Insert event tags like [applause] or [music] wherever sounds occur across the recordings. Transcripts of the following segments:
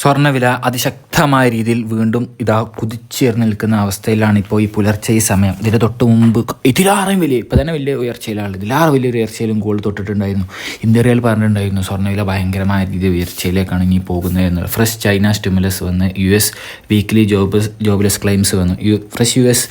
സ്വർണവില അതിശക്തമായ രീതിയിൽ വീണ്ടും ഇതാ കുതിച്ചേർന്ന് നിൽക്കുന്ന അവസ്ഥയിലാണ് ഇപ്പോൾ ഈ പുലർച്ചെ ഈ സമയം. ഇതിന്റെ തൊട്ട് മുമ്പ് ഇതിലാറും വലിയ ഇപ്പോൾ തന്നെ വലിയ ഉയർച്ചയിലാണ്. ഇതിലാറ് വലിയൊരു ഉയർച്ചയിലും ഗോൾഡ് തൊട്ടിട്ടുണ്ടായിരുന്നു. ഇന്ത്യയിൽ പറഞ്ഞിട്ടുണ്ടായിരുന്നു സ്വർണവില ഭയങ്കരമായ രീതിയിൽ ഉയർച്ചയിലേക്കാണ് ഇനി പോകുന്നത് എന്നുള്ളത്. ഫ്രഷ് ചൈന സ്റ്റിമുലസ് വന്ന് U S weekly job jobless claims വന്നു. U fresh U S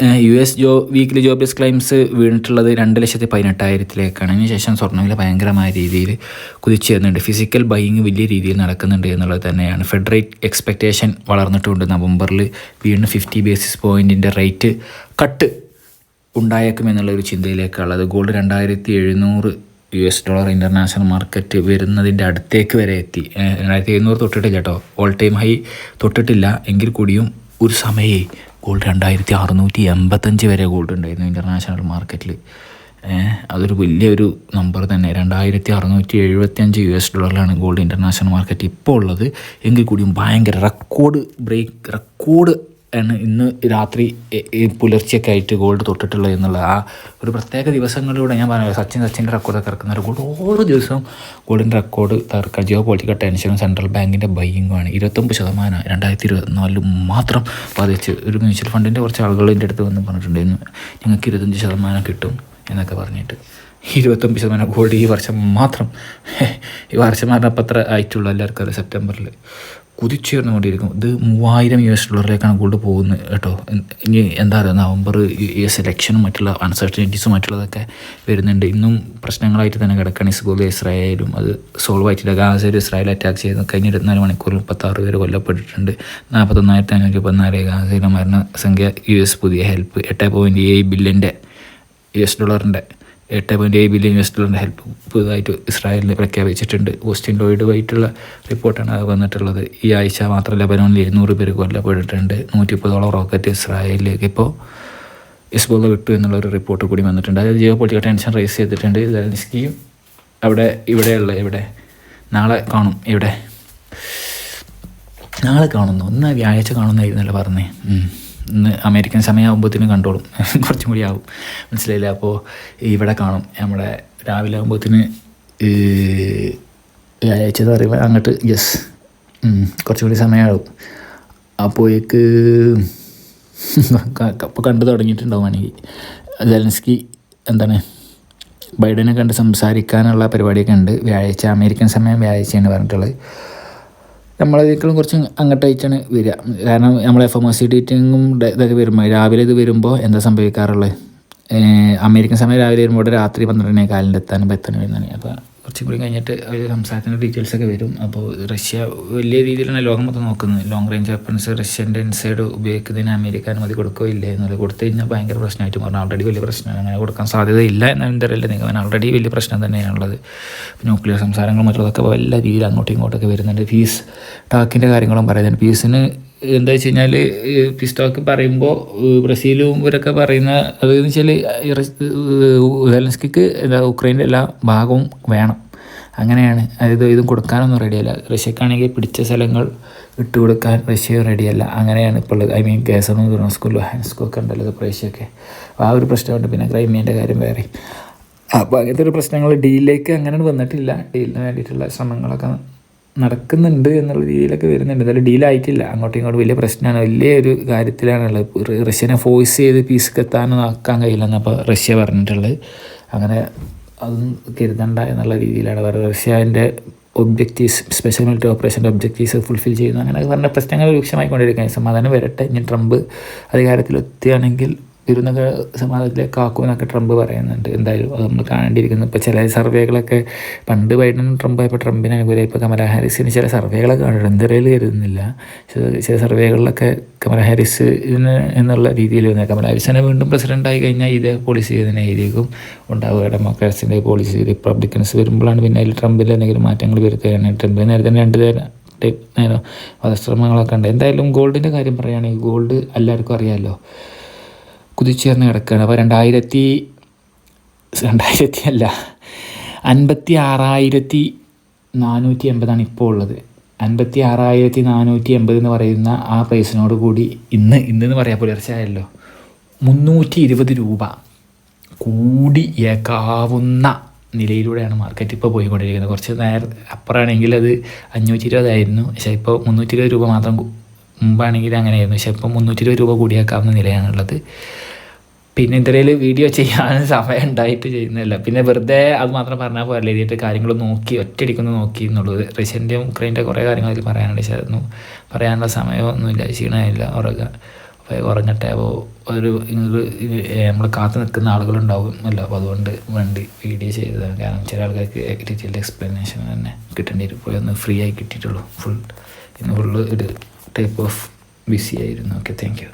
U S ജോ വീക്കിലി ജോബ്ലെസ് ക്ലെയിംസ് വീണിട്ടുള്ളത് രണ്ട് ലക്ഷത്തി പതിനെട്ടായിരത്തിലേക്കാണ്. അതിനുശേഷം സ്വർണവില ഭയങ്കരമായ രീതിയിൽ കുതിച്ചു വരുന്നുണ്ട്. ഫിസിക്കൽ ബൈയിങ് വലിയ രീതിയിൽ നടക്കുന്നുണ്ട് എന്നുള്ളത് തന്നെയാണ്. ഫെഡ് റേറ്റ് എക്സ്പെക്റ്റേഷൻ വളർന്നിട്ടുണ്ട്. നവംബറിൽ വീണ്ടും ഫിഫ്റ്റി ബേസിസ് പോയിന്റിന്റെ റേറ്റ് കട്ട് ഉണ്ടായേക്കും എന്നുള്ളൊരു ചിന്തയിലേക്കുള്ളത്. ഗോൾഡ് രണ്ടായിരത്തി എഴുന്നൂറ് U S dollar international market വരുന്നതിന്റെ അടുത്തേക്ക് വരെ എത്തി. രണ്ടായിരത്തി എഴുന്നൂറ് തൊട്ടിട്ടില്ല കേട്ടോ. ഓൾ ടൈം ഹൈ തൊട്ടിട്ടില്ല. എങ്കിൽ കൂടിയും ഒരു സമയേ ഗോൾഡ് രണ്ടായിരത്തി അറുന്നൂറ്റി എൺപത്തഞ്ച് വരെ ഗോൾഡ് ഉണ്ടായിരുന്നു ഇന്റർനാഷണൽ മാർക്കറ്റിൽ അതൊരു വലിയൊരു നമ്പർ തന്നെ. രണ്ടായിരത്തി അറുന്നൂറ്റി എഴുപത്തിയഞ്ച് യു എസ് ഡോളറിലാണ് ഗോൾഡ് ഇന്റർനാഷണൽ മാർക്കറ്റ് ഇപ്പോൾ ഉള്ളത്. എങ്കിൽ കൂടിയും ഭയങ്കര റെക്കോർഡ് ബ്രേക്ക് റെക്കോർഡ് ആണ് ഇന്ന് രാത്രി പുലർച്ചെയൊക്കെ ആയിട്ട് ഗോൾഡ് തൊട്ടിട്ടുള്ളത് എന്നുള്ള ആ ഒരു പ്രത്യേക ദിവസങ്ങളിലൂടെ ഞാൻ പറഞ്ഞു സച്ചിൻ സച്ചിന്റെ റെക്കോർഡ് ഇറക്കുന്ന ഒരു ഗോൾഡ് ഓരോ ദിവസവും ഗോൾഡിന്റെ റെക്കോർഡ് തകർക്കാൻ ജിയോ പൊളിറ്റിക്കൽ ടെൻഷനും സെൻട്രൽ ബാങ്കിന്റെ ബൈങ്ങുമാണ് ഇരുപത്തൊമ്പത് ശതമാനം രണ്ടായിരത്തി ഇരുപത്തിനാലിൽ മാത്രം ബാധിച്ച് ഒരു മ്യൂച്വൽ ഫണ്ടിന്റെ കുറച്ച് ആളുകൾ എന്റെ അടുത്ത് വന്ന് പറഞ്ഞിട്ടുണ്ടായിരുന്നു. ഞങ്ങൾക്ക് ഇരുപത്തഞ്ച് ശതമാനം കിട്ടും എന്നൊക്കെ പറഞ്ഞിട്ട്. ഇരുപത്തൊമ്പത് ശതമാനം ഗോൾഡ് ഈ വർഷം മാത്രം. [laughs] ഈ വർഷം പറഞ്ഞപ്പോൾ ആയിട്ടുള്ളൂ എല്ലാവർക്കും സെപ്റ്റംബറിൽ കുതിച്ചുയർന്നുകൊണ്ടിരിക്കും ഇത് മൂവായിരം യു എസ് ഡോളറിലേക്കാണ് ഗോൾഡ് പോകുന്നത് കേട്ടോ. ഇനി എന്താ പറയുക നവംബർ യു എസ് ഇലക്ഷനും മറ്റുള്ള അൺസർട്ടനിറ്റീസും മറ്റുള്ളതൊക്കെ വരുന്നുണ്ട്. ഇന്നും പ്രശ്നങ്ങളായിട്ട് തന്നെ കിടക്കുകയാണ് ഇസ്ബോൾ ഇസ്രായേലും അത് സോൾവ് ആയിട്ടില്ല. ഗാസയിൽ ഇസ്രായേൽ അറ്റാക്ക് ചെയ്ത്. കഴിഞ്ഞ ഇരുപത്തിനാല് മണിക്കൂറിൽ മുപ്പത്താറ് പേര് കൊല്ലപ്പെട്ടിട്ടുണ്ട്. നാൽപ്പത്തൊന്നായിരത്തി അഞ്ഞൂറ്റി പതിനാല് ഗാസയിലെ മരണസംഖ്യ യു എസ് പുതിയ ഹെൽപ്പ് എട്ട് പോയിന്റ് ഏഴ് ബില്യന്റെ യു എസ് ഡോളറിന്റെ എട്ട് പോയിന്റ് ഏഴ് ബില്യൺ യു എസ് ഡോളറിന്റെ ഹെൽപ്പ് പുതുതായിട്ട് ഇസ്രായേലിന് പ്രഖ്യാപിച്ചിട്ടുണ്ട്. ഓസ്റ്റിൻ ലോയിഡ് വൈറ്റുള്ള റിപ്പോർട്ടാണ് അത് വന്നിട്ടുള്ളത്. ഈ ആഴ്ച മാത്രം ലബനോണിൽ എഴുന്നൂറ് പേര് കൊല്ലപ്പെട്ടിട്ടുണ്ട്. നൂറ്റി മുപ്പതോളം റോക്കറ്റ് ഇസ്രായേലിലേക്ക് ഇപ്പോൾ ഇസ്ബോള വിട്ടു എന്നുള്ളൊരു റിപ്പോർട്ട് കൂടി വന്നിട്ടുണ്ട്. അതായത് ജിയോ പൊളിറ്റിക്കൽ ടെൻഷൻ റേസ് ചെയ്തിട്ടുണ്ട്. സെലൻസ്കിയും അവിടെ ഇവിടെയുള്ള ഇവിടെ നാളെ കാണും. ഇവിടെ നാളെ കാണുന്നു. ഒന്ന് വ്യാഴാഴ്ച കാണുന്നായിരുന്നല്ലോ പറഞ്ഞേ. ഇന്ന് അമേരിക്കൻ സമയമാകുമ്പോഴത്തേനും കണ്ടോളും. [laughs] കുറച്ചും കൂടി ആവും. മനസ്സിലായില്ല? അപ്പോൾ ഇവിടെ കാണും. നമ്മുടെ രാവിലെ ആകുമ്പോഴത്തേന് വ്യാഴാഴ്ച പറയുമ്പോൾ അങ്ങോട്ട് യെസ് കുറച്ചും കൂടി സമയമാകും അപ്പോഴേക്ക് [laughs] അപ്പോൾ കണ്ടു തുടങ്ങിയിട്ടുണ്ടാവും ജലൻസ്കി എന്താണ്? ബൈഡനെ കണ്ട് സംസാരിക്കാനുള്ള പരിപാടിയൊക്കെ ഉണ്ട്. വ്യാഴാഴ്ച അമേരിക്കൻ സമയം വ്യാഴാഴ്ചയാണ് പറഞ്ഞിട്ടുള്ളത്. നമ്മളതിനേക്കാളും കുറച്ച് അങ്ങോട്ടായിട്ടാണ് വരിക. കാരണം നമ്മൾ എഫ് എം എസ് സി ഡേറ്റിങ്ങും ഇതൊക്കെ വരുമ്പോൾ രാവിലെ ഇത് വരുമ്പോൾ എന്താ സംഭവിക്കാറുള്ളത്? അമേരിക്കൻ സമയം രാവിലെ വരുമ്പോൾ രാത്രി പന്ത്രണ്ടിനെ കാലിന്റെ എത്താനും പത്തനും വരുന്നതാണ്. അപ്പോൾ കുറച്ചും കൂടി കഴിഞ്ഞിട്ട് അവർ സംസാരത്തിന്റെ ഡീറ്റെയിൽസ് ഒക്കെ വരും. അപ്പോൾ റഷ്യ വലിയ രീതിയിലാണ് ലോകം മൊത്തം നോക്കുന്നത്. ലോങ് റേഞ്ച് വെപ്പൺസ് റഷ്യന്റെ ഇൻസൈഡ് ഉപയോഗിക്കുന്നതിന് അമേരിക്ക അനുമതി കൊടുക്കുകയോ ഇല്ല എന്നുള്ളത് കൊടുത്തു കഴിഞ്ഞാൽ ഭയങ്കര പ്രശ്നമായിട്ട് പറഞ്ഞു ഓൾറെഡി വലിയ പ്രശ്നമാണ്. അങ്ങനെ കൊടുക്കാൻ സാധ്യതയില്ല എന്നാണ് എന്റെ നിഗമനം. ആൾറെഡി വലിയ പ്രശ്നം തന്നെയാണുള്ളത് ന്യൂക്ലിയർ സംസാരങ്ങളും മറ്റുള്ളതൊക്കെ വല്ല രീതിയിൽ അങ്ങോട്ടും ഇങ്ങോട്ടൊക്കെ വരുന്നുണ്ട്. ഫീസ് ടാക്കിന്റെ കാര്യങ്ങളും പറയുന്നുണ്ട്. ഫീസിന് എന്താ വെച്ച് കഴിഞ്ഞാൽ പിസ്റ്റോക്ക് പറയുമ്പോൾ ബ്രസീലും ഇവരൊക്കെ പറയുന്ന അതെന്ന് വെച്ചാൽ ഹെലൻസ്കിക്ക് എന്താ ഉക്രൈന്റെ എല്ലാ ഭാഗവും വേണം. അങ്ങനെയാണ്. അതായത് ഇതും കൊടുക്കാനൊന്നും റെഡിയല്ല റഷ്യക്കാണെങ്കിൽ പിടിച്ച സ്ഥലങ്ങൾ ഇട്ട് വിട്ടുകൊടുക്കാൻ റഷ്യ റെഡിയല്ല അങ്ങനെയാണ് ഇപ്പോൾ ഉള്ളത്. ഐ മീൻ കേസറും ദുറോസ്കും ലുഹാൻസ്കും ഒക്കെ ഉണ്ടല്ലോ റഷ്യയൊക്കെ ആ ഒരു പ്രശ്നമുണ്ട്. പിന്നെ ക്രൈമിയന്റെ കാര്യം വേറെ അപ്പോൾ അങ്ങനത്തെ ഒരു പ്രശ്നങ്ങൾ ഡീലിലേക്ക് അങ്ങനെ വന്നിട്ടില്ല. ഡീലിന് വേണ്ടിയിട്ടുള്ള ശ്രമങ്ങളൊക്കെ നടക്കുന്നുണ്ട് എന്നുള്ള രീതിയിലൊക്കെ വരുന്നുണ്ട്. എന്തായാലും ഡീലായിട്ടില്ല അങ്ങോട്ടും ഇങ്ങോട്ടും വലിയ പ്രശ്നമാണ്. വലിയ ഒരു കാര്യത്തിലാണുള്ളത്. റഷ്യനെ ഫോഴ്സ് ചെയ്ത് പീസ്ക്ക് കെത്താനൊന്നും ആക്കാൻ കഴിയില്ലെന്ന് അപ്പോൾ റഷ്യ പറഞ്ഞിട്ടുള്ളത്. അങ്ങനെ അതും കരുതണ്ട എന്നുള്ള രീതിയിലാണ്. പറയുന്നത് റഷ്യന്റെ ഒബ്ജക്റ്റീവ്സ് സ്പെഷ്യൽ മിലിറ്ററി ഓപ്പറേഷന്റെ ഒബ്ജക്റ്റീവ്സ് ഫുൾഫിൽ ചെയ്യുന്നു. അങ്ങനെ പറഞ്ഞ പ്രശ്നങ്ങൾ രൂക്ഷമായിക്കൊണ്ടിരിക്കുകയാണ്. സമാധാനം വരട്ടെ. ഇനി ട്രംപ് അധികാരത്തിലെത്തുകയാണെങ്കിൽ വരുന്നൊക്കെ സമാധാനത്തിലെ കാക്കുമെന്നൊക്കെ ട്രംപ് പറയുന്നുണ്ട്. എന്തായാലും അത് നമ്മൾ കാണേണ്ടിയിരിക്കുന്നു. ഇപ്പോൾ ചില സർവേകളൊക്കെ പണ്ട് ബൈഡൻ ട്രംപ് ആയപ്പോൾ ട്രംപിന് അനുകൂലം ഇപ്പോൾ കമല ഹാരിസിന് ചില സർവേകളൊക്കെ കണ്ടിട്ടുണ്ട്. എന്തെങ്കിലും കരുതുന്നില്ല. ചില സർവേകളിലൊക്കെ കമല ഹാരിസ് എന്നുള്ള രീതിയിൽ വരുന്നത് കമല ഹാരിസിനെ വീണ്ടും പ്രസിഡന്റായി കഴിഞ്ഞാൽ ഇതേ പോളിസി ഇതിനായിരിക്കും ഉണ്ടാവുക. ഡെമോക്രാറ്റ്സിന്റെ പോളിസി റിപ്പബ്ലിക്കൻസ് വരുമ്പോഴാണ് പിന്നെ അതിൽ ട്രംപിൽ എന്തെങ്കിലും മാറ്റങ്ങൾ വരുത്തുകയാണ് ട്രംപ് നേരത്തെ രണ്ട് തരം വധശ്രമങ്ങളൊക്കെ ഉണ്ട്. എന്തായാലും ഗോൾഡിന്റെ കാര്യം പറയുകയാണെങ്കിൽ ഗോൾഡ് എല്ലാവർക്കും അറിയാമല്ലോ കുതിച്ചുയർന്ന് കിടക്കുകയാണ്. അപ്പോൾ രണ്ടായിരത്തി രണ്ടായിരത്തി അല്ല അൻപത്തി ആറായിരത്തി നാനൂറ്റി എൺപതാണ് ഇപ്പോൾ ഉള്ളത്. അൻപത്തി ആറായിരത്തി നാനൂറ്റി എൺപത് എന്ന് പറയുന്ന ആ പ്രൈസിനോട് കൂടി ഇന്ന് ഇന്നെന്ന് പറയാൻ പുലർച്ചെയായല്ലോ മുന്നൂറ്റി ഇരുപത് രൂപ കൂടി കൂടിയേക്കാവുന്ന നിലയിലൂടെയാണ് മാർക്കറ്റ് ഇപ്പോൾ പോയിക്കൊണ്ടിരിക്കുന്നത്. കുറച്ച് നേരം അപ്പുറമാണെങ്കിൽ അത് അഞ്ഞൂറ്റി ഇരുപതായിരുന്നു പക്ഷേ ഇപ്പോൾ മുന്നൂറ്റി ഇരുപത് രൂപ മാത്രം മുമ്പാണെങ്കിൽ അങ്ങനെയായിരുന്നു. പക്ഷേ ഇപ്പോൾ മുന്നൂറ്റി ഇരുപത് രൂപ കൂടിയേക്കാവുന്ന നിലയാണുള്ളത്. പിന്നെ ഇത്രയിൽ വീഡിയോ ചെയ്യാൻ [laughs] സമയം ഉണ്ടായിട്ട് ചെയ്യുന്നില്ല പിന്നെ വെറുതെ അത് മാത്രം പറഞ്ഞാൽ പോലെ എഴുതിയിട്ട് കാര്യങ്ങൾ നോക്കി ഒറ്റയടിക്കൊന്ന് നോക്കി എന്നുള്ളത്. റഷ്യന്റെയും ഉക്രൈന്റെ കുറേ കാര്യങ്ങൾ അതിൽ പറയാനുണ്ട്. പക്ഷേ അതൊന്നും പറയാനുള്ള സമയമൊന്നുമില്ല ക്ഷീണമില്ല ഉറങ്ങുക അപ്പോൾ ഉറങ്ങട്ടെ. അപ്പോൾ ഒരു നമ്മൾ കാത്തു നിൽക്കുന്ന ആളുകളുണ്ടാവും അല്ല. അപ്പോൾ അതുകൊണ്ട് വേണ്ടി വീഡിയോ ചെയ്തതാണ്. കാരണം ചില ആൾക്കാർക്ക് ഡീറ്റെയിൽഡ് എക്സ്പ്ലനേഷൻ തന്നെ കിട്ടേണ്ടി വരും. പോയി ഒന്ന് ഫ്രീ ആയി കിട്ടിയിട്ടുള്ളൂ. ഫുൾ ഇന്ന് ഫുള്ള് ഒരു ടൈപ്പ് ഓഫ് ബിസി ആയിരുന്നു. Okay thank you